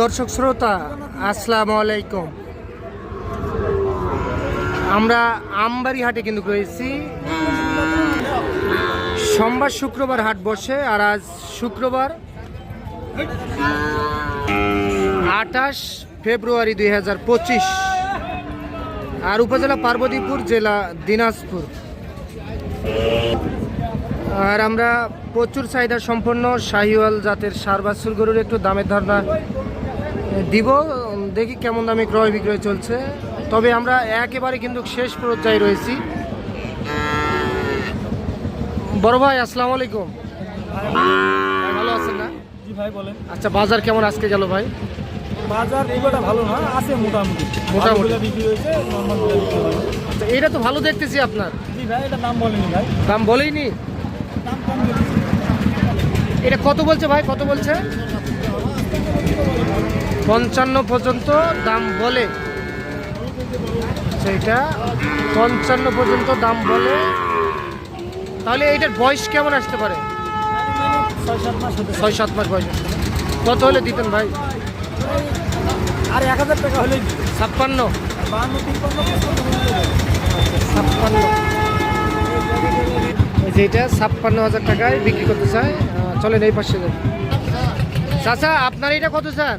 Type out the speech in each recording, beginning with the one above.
দর্শক শ্রোতা, আসসালামু আলাইকুম। আমরা আমবাড়ি হাটে কিন্তু রয়েছি। সোমবার শুক্রবার হাট বসে আর আজ শুক্রবার আঠাশ ফেব্রুয়ারি দুই হাজার পঁচিশ আর উপজেলা পার্বতীপুর, জেলা দিনাজপুর। আর আমরা প্রচুর চাহিদা সম্পন্ন শাহিওয়াল জাতের সার বাছুর গরুর একটু দামের ধারণা দিব দেখি কেমন দামে ক্রয় বিক্রয় চলছে। তবে আমরা একেবারে কিন্তু শেষ পর্যায়ে রয়েছি। বড় ভাই আসসালামু আলাইকুম। ভালো আছেন না? জি ভাই বলেন। আচ্ছা বাজার কেমন আজকে গেল ভাই? বাজার খুব ভালো না আছে মোটামুটি। মোটামুটি। বিক্রি হয়েছে। আচ্ছা এটা তো ভালো দেখতেছি আপনার। জি ভাই এটা নাম বলেনি ভাই। দাম বলেইনি? দাম কম। এটা কত বলছে ভাই কত বলছে? পঞ্চান্ন পর্যন্ত দাম বলে। সেইটা পঞ্চান্ন পর্যন্ত দাম বলে। তাহলে এইটার বয়স কেমন আসতে পারে? ছয় সাত মাস বয়স কত হলে দিতেন ভাই? আর এক হাজার টাকা হলে ছাপ্পান্ন। ছাপ্পান্ন। এই যে এটা ছাপ্পান্ন হাজার টাকায় বিক্রি করতে চায়। চলেন এই পাশে চাচা আপনার এটা কত স্যার?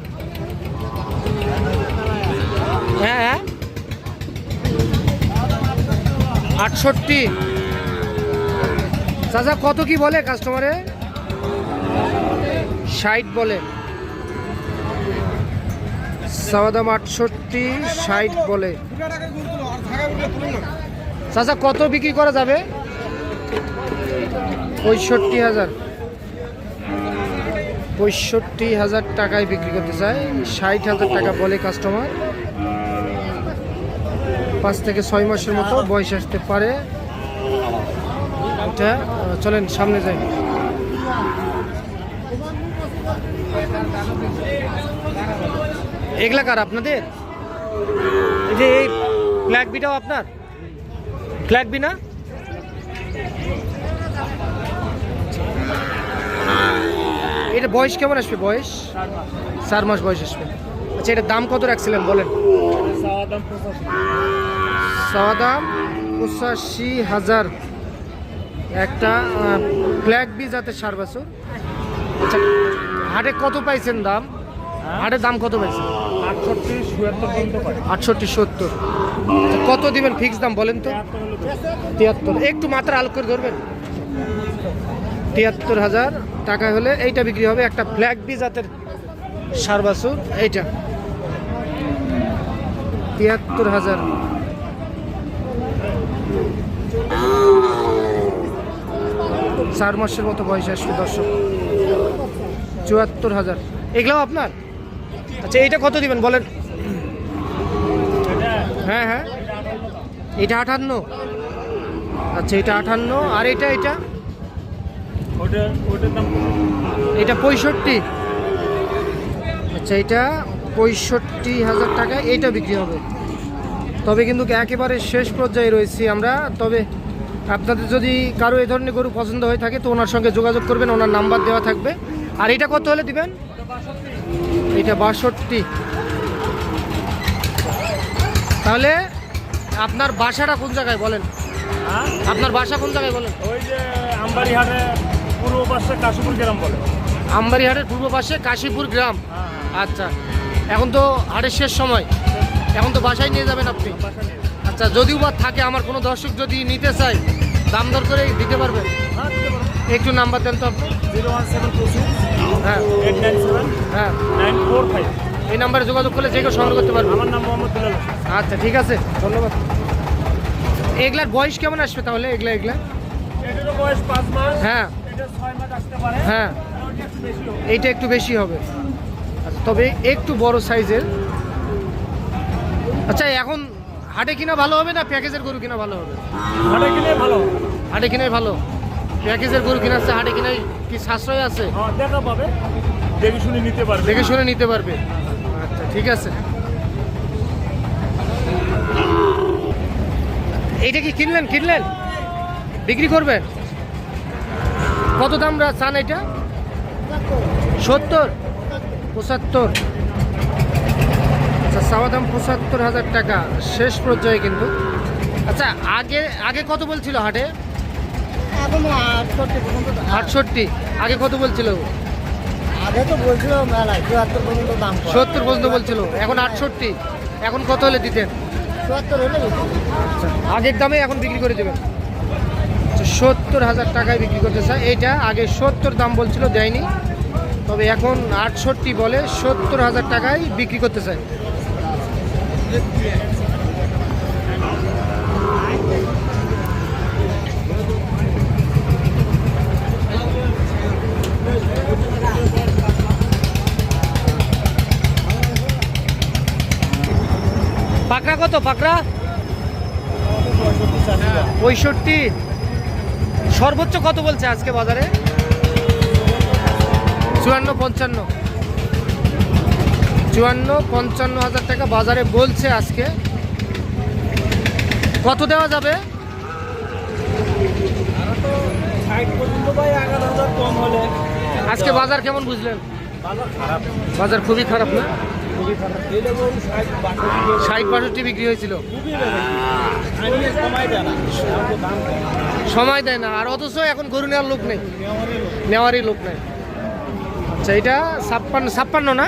হ্যাঁ হ্যাঁ। আটষট্টি। চাচা, কত কি বলে কাস্টমারে ষাট বলে। চাওয়া দাম আটষট্টি, ষাট বলে। চাচা, কত বিক্রি করা যাবে? পঁয়ষট্টি হাজার। পঁয়ষট্টি হাজার টাকায় বিক্রি করতে চায়। ষাট হাজার টাকা বলে কাস্টমার পাঁচ থেকে ছয় মাসের মতো বয়স আসতে পারে। এটা চলেন সামনে যাই। এগুলা কার আপনাদের? এই যে এই ফ্ল্যাগ বিটাও আপনার? ফ্ল্যাগ বি না? এটা বয়স কেমন আসবে বয়স? চার মাস বয়স আসবে। আচ্ছা এটার দাম কত রাখছিলেন বলেন? চাওয়া দাম পঁচাশি। হাজার একটা ফ্ল্যাগ বি যাতে সার বছর। আচ্ছা হাটে কত পাইছেন দাম? হাটের দাম কত পাইছেন? আটষট্টি সত্তর। আচ্ছা, কত দিবেন ফিক্স দাম বলেন তো? তিয়াত্তর। একটু মাত্রা আলো করে ধরবেন। তিয়াত্তর হাজার টাকা হলে এইটা বিক্রি হবে একটা ফ্ল্যাগ বি জাতের সার বাছুর এইটা। তিয়াত্তর হাজার চার মাসের মতো বয়স আসবে দর্শক। চুয়াত্তর হাজার। এগুলাও আপনার? আচ্ছা এইটা কত দিবেন বলেন? হ্যাঁ হ্যাঁ। এটা আটান্ন। আচ্ছা এটা আটান্ন। আর এটা এটা? এটা পঁয়ষট্টি। আচ্ছা এটা পঁয়ষট্টি হাজার টাকা। এইটা বিক্রি হবে। তবে কিন্তু একেবারে শেষ পর্যায়ে রয়েছি আমরা। তবে আপনাদের যদি কারও এই ধরনের গরু পছন্দ হয়ে থাকে তো ওনার সঙ্গে যোগাযোগ করবেন ওনার নাম্বার দেওয়া থাকবে। আর এটা কত হলে দিবেন? এটা বাষট্টি। তাহলে আপনার বাসাটা কোন জায়গায় বলেন? হ্যাঁ? আপনার বাসা কোন জায়গায় বলেন? ওই যে আমবাড়ি হাটে পূর্ব পাশে কাশীপুর গ্রাম বলে। আমবাড়িহাটের পূর্ব পাশে কাশীপুর গ্রাম। হ্যাঁ। আচ্ছা। এখন তো হাটের শেষ সময়। এখন তো বাসায় নিয়ে যাবেন আপনি? আচ্ছা যদিও বা থাকে আমার কোনো দর্শক যদি নিতে চায় দাম দর করে দিতে পারবেন হ্যাঁ দিতে পারো একটু নাম্বার দেন তো আপনি। জিরো ওয়ান সেভেন পঁচিশ হ্যাঁ এইট নাইন সেভেন হ্যাঁ। নাইন ফোর ফাইভ এই নাম্বারে যোগাযোগ করলে যে কেউ সংগ্রহ করতে পারবেন আমার নাম মোহাম্মদ আচ্ছা ঠিক আছে। ধন্যবাদ। এগুলার বয়স কেমন আসবে তাহলে? এগুলা এগুলা? এটারও বয়স পাঁচ মাস। হ্যাঁ। এটা ছয় মাস আসতে পারে। হ্যাঁ। এইটা একটু বেশি হবে। আচ্ছা, তবে একটু বড় সাইজের আচ্ছা এখন হাটে কিনা ভালো হবে না প্যাকেজের গরু কিনা ভালো হবে? হাটে কিনে ভালো। হাটে কিনাই ভালো। প্যাকেজের গরু কিনা আছে হাটে কিনাই কি সাশ্রয় আছে? হ্যাঁ দেখা পাবে। দেখে শুনে নিতে পারবে। দেখে শুনে নিতে পারবে। আচ্ছা ঠিক আছে। এইটা কি কিনলেন কিনলেন? বিক্রি করবেন? কত দাম রা- চান এটা সত্তর? পঁচাত্তর? আচ্ছা চাওয়া দাম পঁচাত্তর হাজার টাকা। শেষ পর্যায়ে কিন্তু। আচ্ছা আগে আগে কত বলছিল হাটে? আটষট্টি। আগে কত বলছিল? আগে তো মেলায় দাম সত্তর পর্যন্ত বলছিল। এখন আটষট্টি। এখন কত হলে দিতেন? হলে আগের দামে এখন বিক্রি করে দেবেন। আচ্ছা সত্তর হাজার টাকায় বিক্রি করতে চায়। এইটা আগে সত্তর দাম বলছিল, দেয়নি। তবে এখন আটষট্টি বলে সত্তর হাজার টাকায় বিক্রি করতে চায়। পাকড়া কত? পাকড়া? পঁয়ষট্টি। সর্বোচ্চ কত বলছে আজকে বাজারে? চুয়ান্ন পঞ্চান্ন। চুয়ান্ন, পঞ্চান্ন হাজার টাকা বাজারে বলছে আজকে। কত দেওয়া যাবে? আজকে বাজার কেমন বুঝলেন? বাজার খুবই খারাপ না? ষাট বাষট্টি বিক্রি হয়েছিল। সময় দেয় না। আর অথচ এখন গরু নেওয়ার লোক নেই। নেওয়ারই লোক নেই। আচ্ছা এটা ছাপ্পান্ন ছাপ্পান্ন না?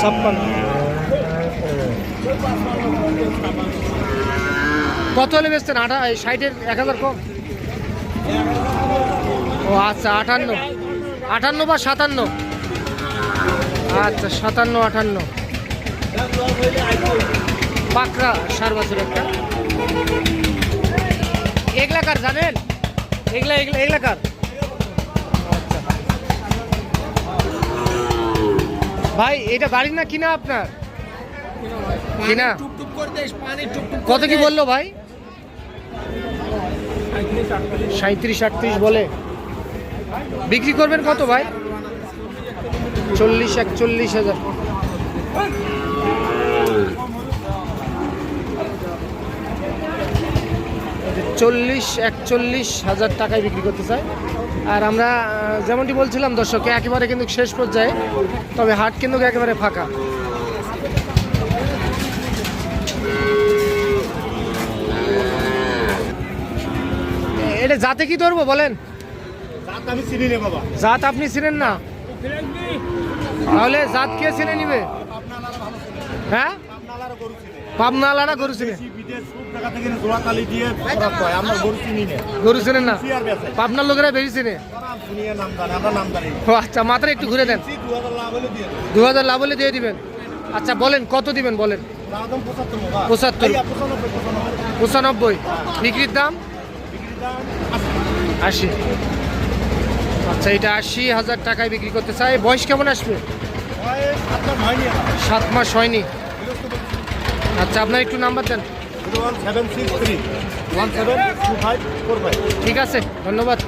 ছাপ্পান্ন। কত হলে বেচতেন? আঠা ষাটের এক হাজার কম? ও আচ্ছা আটান্ন। আটান্ন বা সাতান্ন? আচ্ছা সাতান্ন, আটান্ন। পাকড়া সার বছর একটা। এগলাকার জানেন? এগলা এগলা এগলাকার ভাই এটা বাড়ি না কিনা আপনার? কিনা? কত কি বলল ভাই? সাঁত্রিশ আটত্রিশ বলে। বিক্রি করবেন কত ভাই? চল্লিশ একচল্লিশ হাজার। চল্লিশ একচল্লিশ হাজার টাকায় বিক্রি করতে চাই আর আমরা যেমনটি বলছিলাম দর্শক একেবারে কিন্তু শেষ পর্যায়ে তবে হাট কিন্তু একেবারে ফাঁকা। এটা জাতে কি ধরবো বলেন? জাত আপনি চিনেন না? তাহলে জাত কে চিনে নিবে? হ্যাঁ? গরু চিনে। গরু চিনে গরু চিনি না? গরু চিনেন না? পাবনার লোকেরা বেশি চিনে। আচ্ছা মাথাটা একটু ঘুরে দেন। দু হাজার লাভ হলে দিয়ে দিবেন। আচ্ছা বলেন কত দিবেন বলেন? পঁচাত্তর পঁচানব্বই বিক্রির দাম? আশি। আচ্ছা এটা আশি হাজার টাকায় বিক্রি করতে চাই বয়স কেমন আসবে? সাত মাস হয়নি। আচ্ছা আপনার একটু নাম্বার দেন। One seven six three. One seven two five four five. ঠিক আছে ধন্যবাদ।